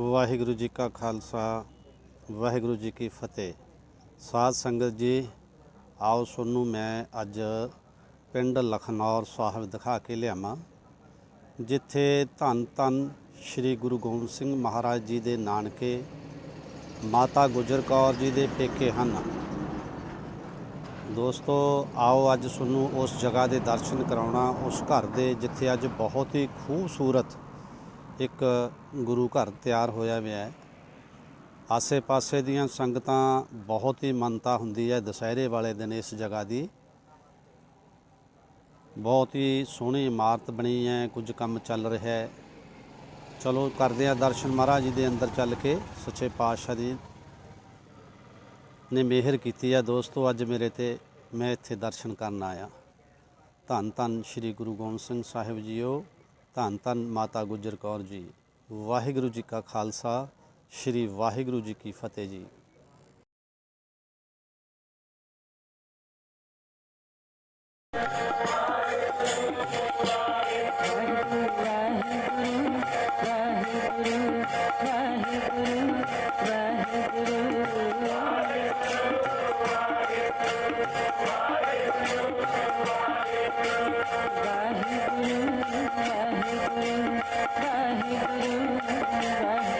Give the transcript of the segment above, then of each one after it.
ਵਾਹਿਗੁਰੂ ਜੀ ਕਾ ਖਾਲਸਾ, ਵਾਹਿਗੁਰੂ ਜੀ ਕੀ ਫਤਿਹ। ਸਾਧ ਸੰਗਤ ਜੀ, ਆਓ ਤੁਹਾਨੂੰ ਮੈਂ ਅੱਜ ਪਿੰਡ ਲਖਨੌਰ ਸਾਹਿਬ ਦਿਖਾ ਕੇ ਲਿਆਵਾਂ, ਜਿੱਥੇ ਧੰਨ ਧੰਨ ਸ੍ਰੀ ਗੁਰੂ ਗੋਬਿੰਦ ਸਿੰਘ ਮਹਾਰਾਜ ਜੀ ਦੇ ਨਾਨਕੇ ਮਾਤਾ ਗੁਜਰ ਕੌਰ ਜੀ ਦੇ ਪੇਕੇ ਹਨ। ਦੋਸਤੋ, ਆਓ ਅੱਜ ਤੁਹਾਨੂੰ ਉਸ ਜਗ੍ਹਾ ਦੇ ਦਰਸ਼ਨ ਕਰਾਉਣਾ, ਉਸ ਘਰ ਦੇ ਜਿੱਥੇ ਅੱਜ ਬਹੁਤ ਹੀ ਖੂਬਸੂਰਤ ਇੱਕ ਗੁਰੂ ਘਰ ਤਿਆਰ ਹੋਇਆ ਹੋਇਆ ਹੈ। ਆਸੇ-ਪਾਸੇ ਦੀਆਂ ਸੰਗਤਾਂ ਬਹੁਤ ਹੀ ਮੰਨਤਾ ਹੁੰਦੀ ਹੈ ਦੁਸਹਿਰੇ ਵਾਲੇ ਦਿਨ ਇਸ ਜਗ੍ਹਾ ਦੀ। ਬਹੁਤ ਹੀ ਸੋਹਣੀ ਇਮਾਰਤ ਬਣੀ ਹੈ, ਕੁਝ ਕੰਮ ਚੱਲ ਰਿਹਾ ਹੈ। ਚਲੋ ਕਰਦੇ ਆ ਦਰਸ਼ਨ ਮਹਾਰਾਜ ਜੀ ਦੇ ਅੰਦਰ ਚੱਲ ਕੇ, ਸੱਚੇ ਪਾਤਸ਼ਾਹ ਜੀ ਨੇ ਮਿਹਰ ਕੀਤੀ ਹੈ। ਦੋਸਤੋ, ਅੱਜ ਮੇਰੇ ਤੇ ਮੈਂ ਇੱਥੇ ਦਰਸ਼ਨ ਕਰਨ ਆਇਆ। ਧੰਨ ਧੰਨ ਸ੍ਰੀ ਗੁਰੂ ਗੋਬਿੰਦ ਸਿੰਘ ਸਾਹਿਬ ਜੀਓ। ਧੰਨ ਧੰਨ ਮਾਤਾ ਗੁਜਰ ਕੌਰ ਜੀ, ਵਾਹਿਗੁਰੂ ਜੀ ਕਾ ਖਾਲਸਾ, ਸ੍ਰੀ ਵਾਹਿਗੁਰੂ ਜੀ ਕੀ ਫਤਿਹ ਜੀ। 来。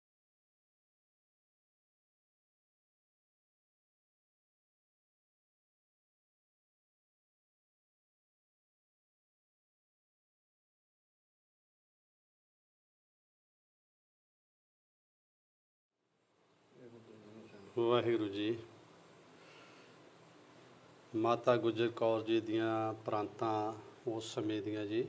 ਵਾਹਿਗੁਰੂ ਜੀ। ਮਾਤਾ ਗੁਜਰ ਕੌਰ ਜੀ ਦੀਆਂ ਪ੍ਰਾਂਤਾਂ ਉਸ ਸਮੇਂ ਦੀਆਂ ਜੀ।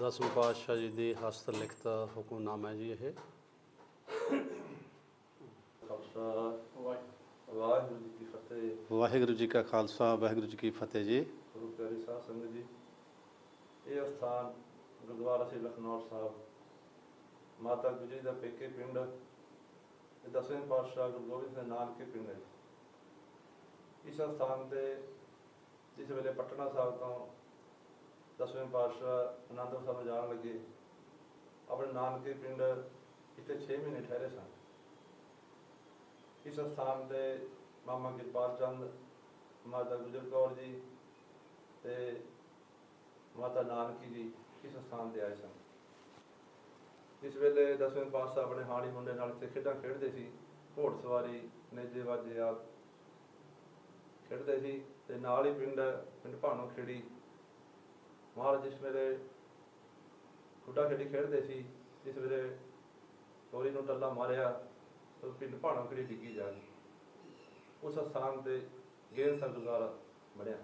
ਦਸਵੇਂ ਪਾਤਸ਼ਾਹ ਜੀ ਦੀ ਹਸਤ ਲਿਖਤ ਹੁਕਮਨਾਮਾ ਹੈ ਜੀ ਇਹ। ਖਾਲਸਾ। ਵਾਹਿਗੁਰੂ ਜੀ ਕੀ ਫਤਿਹ। ਵਾਹਿਗੁਰੂ ਜੀ ਕਾ ਖਾਲਸਾ ਵਾਹਿਗੁਰੂ ਜੀ ਕੀ ਫਤਿਹ ਜੀ। ਸਿੰਘ ਜੀ। ਇਹ ਸਥਾਨ ਗੁਰਦੁਆਰਾ ਸ੍ਰੀ ਲਖਨੌਰ ਸਾਹਿਬ। ਮਾਤਾ ਗੁਜਰੀ ਦਾ ਪੇਕੇ ਪਿੰਡ। ਤੇ ਦਸਵੇਂ ਪਾਤਸ਼ਾਹ ਗੁਰੂ ਗੋਬਿੰਦ ਸਿੰਘ ਨਾਨਕੇ ਪਿੰਡ ਹੈ ਇਸ ਸਥਾਨ ਤੇ ਜਿਸ ਵੇਲੇ ਪਟਨਾ ਸਾਹਿਬ ਤੋਂ ਦਸਵੇਂ ਪਾਤਸ਼ਾਹ ਅਨੰਦਪੁਰ ਸਾਹਿਬ ਜਾਣ ਲੱਗੇ, ਆਪਣੇ ਨਾਨਕੇ ਪਿੰਡ ਇੱਥੇ 6 ਮਹੀਨੇ ਠਹਿਰੇ ਸਨ। ਇਸ ਸਥਾਨ ਤੇ ਮਾਮਾ ਕਿਰਪਾਲ ਚੰਦ, ਮਾਤਾ ਗੁਜਰ ਕੌਰ ਜੀ ਤੇ ਮਾਤਾ ਨਾਨਕੀ ਜੀ ਇਸ ਸਥਾਨ ਤੇ ਆਏ ਸਨ? ਇਸ ਵੇਲੇ ਦਸਵੇਂ ਪਾਤਸ਼ਾਹ ਆਪਣੇ ਹਾੜੀ ਮੁੰਡੇ ਨਾਲ ਇੱਥੇ ਖੇਡਾਂ ਖੇਡਦੇ ਸੀ, ਘੋੜ ਸਵਾਰੀ, ਨੇਜੇ ਵਾਜੇ ਆ ਖੇਡਦੇ ਸੀ ਤੇ ਨਾਲ ਹੀ ਪਿੰਡ ਪਿੰਡ ਭਾਣੋ ਖੇੜੀ। ਮਹਾਰਾਜ ਜਿਸ ਵੇਲੇ ਖੁੱਡਾ ਖੇਡੀ ਖੇਡਦੇ ਸੀ ਇਸ ਵੇਲੇ ਤੋਰੀ ਨੂੰ ਟੱਲਾ ਮਾਰਿਆ ਤਾਂ ਪਿੰਡ ਭਾਣੋ ਖੇੜੀ ਡਿੱਗੀ ਜਾ ਗਈ ਉਸ ਸਥਾਨ ਤੇ ਗੇਂਦ ਸਰਗੁਜ਼ਾਰਾ ਬਣਿਆ।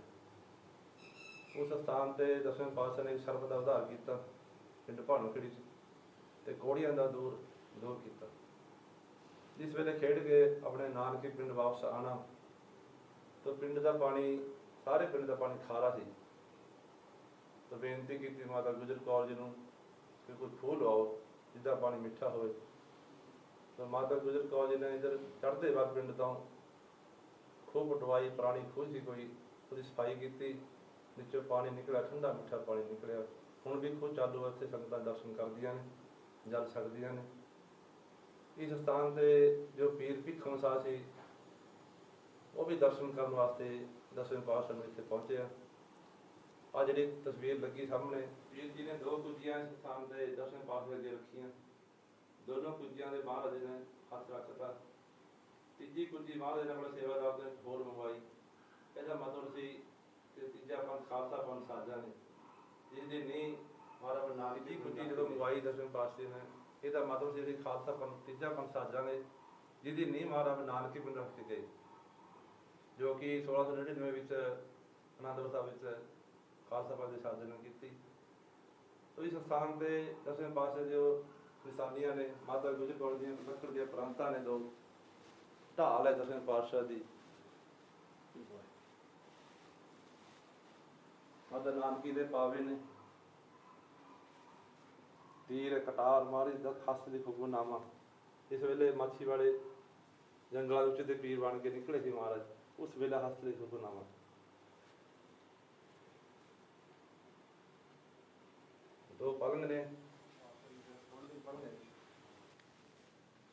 ਉਸ ਸਥਾਨ ਤੇ ਦਸਵੇਂ ਪਾਤਸ਼ਾਹ ਨੇ ਸਰਬ ਦਾ ਉਧਾਰ ਕੀਤਾ, ਪਿੰਡ ਭਾਣੋ 'ਚ, ਤੇ ਕੋੜੀਆਂ ਦਾ ਦੂਰ ਦੂਰ ਕੀਤਾ। ਜਿਸ ਵੇਲੇ ਖੇਡ ਕੇ ਆਪਣੇ ਨਾਨਕੇ ਪਿੰਡ ਵਾਪਸ ਆਣਾ ਤਾਂ ਪਿੰਡ ਦਾ ਪਾਣੀ, ਸਾਰੇ ਪਿੰਡ ਦਾ ਪਾਣੀ ਖਾਰਾ ਸੀ। ਤਾਂ ਬੇਨਤੀ ਕੀਤੀ ਮਾਤਾ ਗੁਜਰ ਕੌਰ ਜੀ ਨੂੰ ਕਿ ਕੋਈ ਖੂਹ ਲਵਾਓ ਜਿੱਦਾਂ ਪਾਣੀ ਮਿੱਠਾ ਹੋਵੇ। ਤਾਂ ਮਾਤਾ ਗੁਜਰ ਕੌਰ ਜੀ ਨੇ ਇੱਧਰ ਚੜ੍ਹਦੇ ਵੱਲ ਪਿੰਡ ਤੋਂ ਖੂਹ ਪਟਵਾਈ, ਪੁਰਾਣੀ ਖੂਹ ਸੀ ਕੋਈ, ਉਹਦੀ ਸਫ਼ਾਈ ਕੀਤੀ। ਵਿੱਚੋਂ ਪਾਣੀ ਨਿਕਲਿਆ, ਠੰਡਾ ਮਿੱਠਾ ਪਾਣੀ ਨਿਕਲਿਆ। ਹੁਣ ਵੀ ਖੂਹ ਚਾਲੂ ਇੱਥੇ ਸੰਗਤਾਂ ਦਰਸ਼ਨ ਕਰਦੀਆਂ ਨੇ, ਜਲ ਸਕਦੀਆਂ ਨੇ। ਇਸ ਸਥਾਨ ਤੇ ਜੋ ਪੀਰ ਭਿੱਖਮ ਸਾਹਿਬ ਸੀ, ਉਹ ਵੀ ਦਰਸ਼ਨ ਕਰਨ ਵਾਸਤੇ ਦਸਵੇਂ ਪਾਤਸ਼ਾਹ ਨੂੰ ਇੱਥੇ ਪਹੁੰਚਿਆ। ਆ ਜਿਹੜੀ ਤਸਵੀਰ ਲੱਗੀ ਸਾਹਮਣੇ ਪੀਰ ਜੀ ਨੇ ਦੋ ਕੁੱਜੀਆਂ ਇਸ ਸਥਾਨ ਤੇ ਦਸਵੇਂ ਪਾਤਸ਼ਾਹ ਅੱਗੇ ਰੱਖੀਆਂ। ਦੋਨੋਂ ਕੁੱਜੀਆਂ ਦੇ ਮਹਾਰਾਜ ਨੇ ਹੱਥ ਰੱਖਤਾ। ਤੀਜੀ ਕੁਜੀ ਮਹਾਰਾਜ ਨੇ ਆਪਣੇ ਸੇਵਾਦਾਰ ਨੇ ਹੋਰ ਮੰਗਵਾਈ। ਇਹਦਾ ਮਤਲਬ ਸੀ ਕਿ ਤੀਜਾ ਪੰਥ ਖਾਲਸਾ ਪੰਥ ਸਾਜਾ ਨੇ। ਜਿਸ ਦੀ ਨੀ ਮਹਾਰਾਜ ਨਾਨਕ ਦੀ ਕੁੱਜੀ ਜਦੋਂ ਮੰਗਵਾਈ ਦਸਵੇਂ ਪਾਤਸ਼ਾਹ ਨੇ ਇਹਦਾ ਮਤਲਬ ਕਿ ਖਾਲਸਾ ਪੰਥ ਤੀਜਾ ਪੰਥ ਸਾਜਾ ਨੇ ਜਿਹਦੀ ਨੀ ਮਹਾਰਾਜ ਨਾਨਕ ਹੀ ਪਿੰਡ ਰੱਖ ਗਏ। ਜੋ ਕਿ 1699 ਵਿੱਚ ਅਨੰਦਪੁਰ ਸਾਹਿਬ ਵਿੱਚ ਖਾਲਸਾ ਪੰਥ ਦੀ ਸਾਜਨਾ ਕੀਤੀ। ਸੋ ਇਸ ਸਥਾਨ ਤੇ ਦਸਵੇਂ ਪਾਤਸ਼ਾਹ ਜੋ ਨਿਸ਼ਾਨੀਆਂ ਨੇ ਮਾਤਾ ਗੁਜਰ ਕੌਰ ਦੀਆਂ ਦੀਆਂ ਪ੍ਰਾਂਤਾਂ ਨੇ ਦੋ। ਢਾਲ ਹੈ ਦਸਵੇਂ ਪਾਤਸ਼ਾਹ ਦੀ। ਮਾਤਾ ਨਾਨਕੀ ਦੇ ਪਾਵੇ ਨੇ। ਤੀਰ, ਕਟਾਰ, ਮਾਰੀ ਦਾ ਖਸ ਦੀ ਹੁਕਮਨਾਮਾ ਇਸ ਵੇਲੇ ਮਾਛੀ ਵਾਲੇ ਜੰਗਲਾਂ ਦੇ ਤੇ ਪੀਰ ਬਣ ਕੇ ਨਿਕਲੇ ਸੀ ਮਹਾਰਾਜ। ਉਸ ਵੇਲੇ ਹਸਤ ਦੇ ਹੁਕਮਨਾਮਾ ਦੋ ਪਲੰਗ ਨੇ।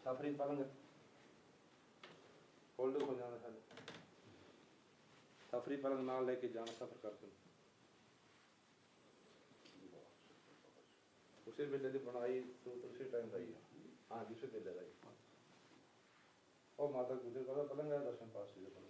ਸਫਰੀ ਪਲੰਗ। ਫੋਲਡ ਹੋ ਜਾਣਾ ਸਾਡੇ ਸਫਰੀ ਪਲੰਗ ਨਾਲ ਲੈ ਕੇ ਜਾਣਾ, ਸਫਰ ਕਰਦੇ ਉਸੇ ਵੇਲੇ ਦੀ ਬਣਾਈ ਸੂਤ ਉਸੇ ਟਾਈਮ ਦਾ ਹੀ ਆ। ਹਾਂ ਜਿਸੇ ਵੇਲੇ ਦਾ ਹੀ। ਉਹ ਮਾਤਾ ਗੁਜਰ ਕੌਰ ਪਲੰਗ ਹੈ ਦਰਸ਼ਨ ਪਾਸੇ ਦਾ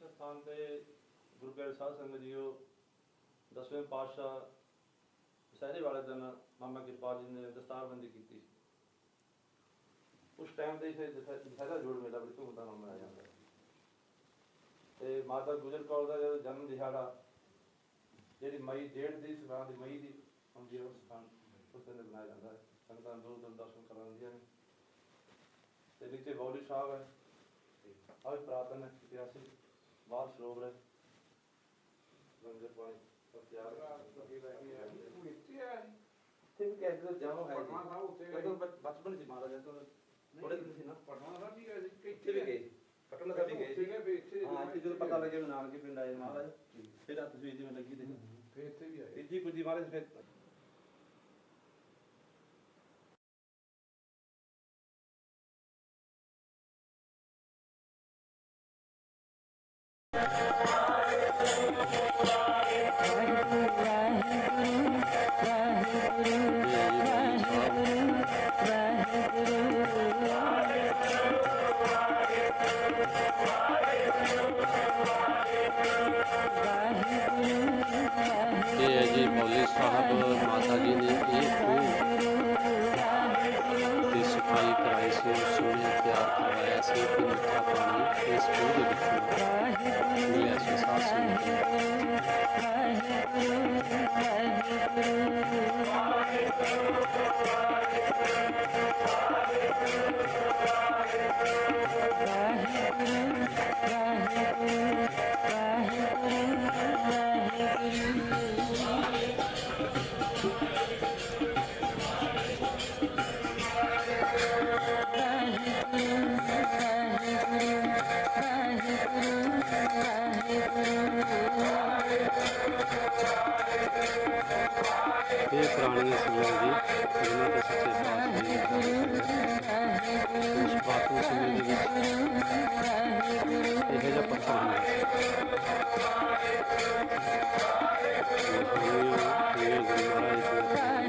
ਪਲੰਗ ਸਥਾਨ ਤੇ ਗੁਰੂ ਗ੍ਰੰਥ ਸਾਹਿਬ ਸੰਗਤ ਜੀਓ, ਦਸਵੇਂ ਪਾਤਸ਼ਾਹ ਸਹਿਰੇ ਵਾਲੇ ਦਿਨ ਮਾਮਾ ਕਿਰਪਾਲ ਜੀ ਨੇ ਦਸਤਾਰਬੰਦੀ ਕੀਤੀ ਉਸ ਟਾਈਮ ਤੇ ਇਥੇ ਦਸਹਿਰਾ ਜੋੜ ਮੇਲਾ ਬੜੀ ਧੂਮਧਾਮ ਨਾਲ ਮਨਾਇਆ ਜਾਂਦਾ ਤੇ ਮਾਤਾ ਗੁਜਰ ਕੌਰ ਦਾ ਜਦੋਂ ਜਨਮ ਦਿਹਾੜਾ, ਜਿਹੜੀ ਮਈ, ਡੇਢ ਦੀ ਸਰਾਂ ਦੀ ਮਈ ਦੀ ਹੁੰਦੀ ਉਸ ਸਥਾਨ ਉਸ ਦਿਨ ਬਣਾਇਆ ਜਾਂਦਾ ਹੈ। ਸੰਗਤਾਂ ਦੂਰ ਦੂਰ ਦਰਸ਼ਨ ਕਰਨ ਆਉਂਦੀਆਂ ਨੇ। ਤੇ ਨੀਚੇ ਬੌਲੀ ਸਾਹਿਬ ਹੈ। ਆ ਵੀ ਇਤਿਹਾਸਿਕ ਬਾਹਰ ਸਰੋਵਰ ਹੈ ਲੰਗਰ ਪਾਣੀ ਸਭ ਤਿਆਰ ਹੈ ਇੱਥੇ ਵੀ ਕਹਿ ਦਿਓ ਜਾਓ ਹੈ ਜੀ। ਕਦੋਂ ਬ- ਬਚਪਨ ਸੀ ਮਹਾਰਾਜ ਤੋਂ ਥੋੜੇ ਦਿਨ ਸੀ ਨਾ। ਇੱਥੇ ਵੀ ਗਏ। ਪਟਨਾ ਸਾਹਿਬ ਵੀ ਗਏ। ਸੀ ਹਾਂ ਇੱਥੇ ਜਦੋਂ ਪਤਾ ਲੱਗਿਆ ਵੀ ਨਾਨਕੇ ਪਿੰਡ ਆਏ ਮਹਾਰਾਜ। ਫਿਰ ਆ ਤਸਵੀਰ ਜਿਵੇਂ ਲੱਗੀ ਦੇਖੋ। ਤੀਜੀ ਕੁੱਜੀ ਮਹਾਰਾਜ ਫਿਰ ਇਹ ਹੈ ਜੀ ਮੌਲੀ ਸਾਹਿਬ ਮਾਤਾ ਜੀ ਨੇ ਇਹ ਖੂਹ ਦੀ ਸਫ਼ਾਈ ਕਰਾਈ ਸੀ ਉਸ ਤਿਆਰ ਕਰਵਾਇਆ ਸੀ ਕਿ ਮਿੱਠਾ ਪਾਣੀ ਇਸ ਖੂਹ ਦੇ ਵਿੱਚੋਂ ਮਿਲਿਆ ਸੀ ਸਾਧ ਸੰਗਤ ਨੂੰ। ਇਹ ਪੁਰਾਣੀਆਂ ਸਿੰਘਾਂ ਜੀ ਜਿਨ੍ਹਾਂ ਤੇ ਸੱਚੇ ਪਾਤਸ਼ਾਹ ਜੀ ਨੇ ਉਸ ਪ੍ਰਾਤਨ ਸਮੇਂ ਦੇ ਵਿੱਚ ਇਹੋ ਜਿਹਾ ਪੱਥਰ ਹੁੰਦਾ ਇਹ ਗੁਰੂ ਮਹਾਰਾਜ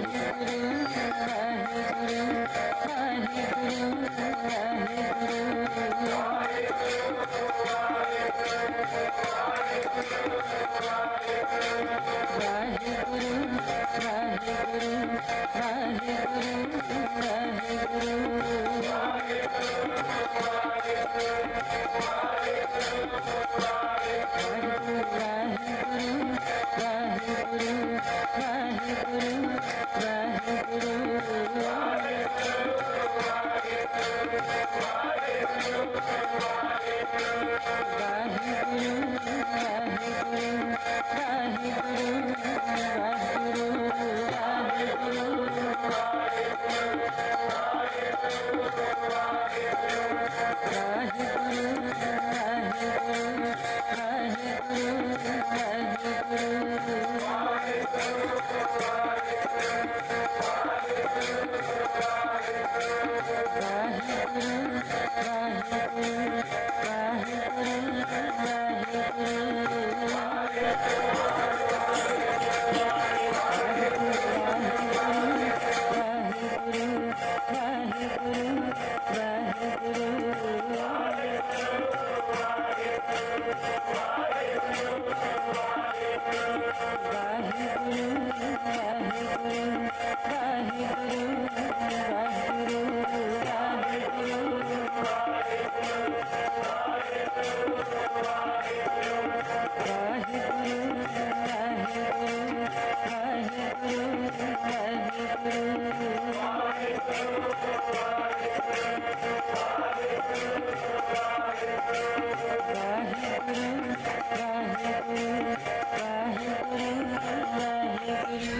ਵਾਹਿਗੁਰੂ ਵਾਹਿਗੁਰੂ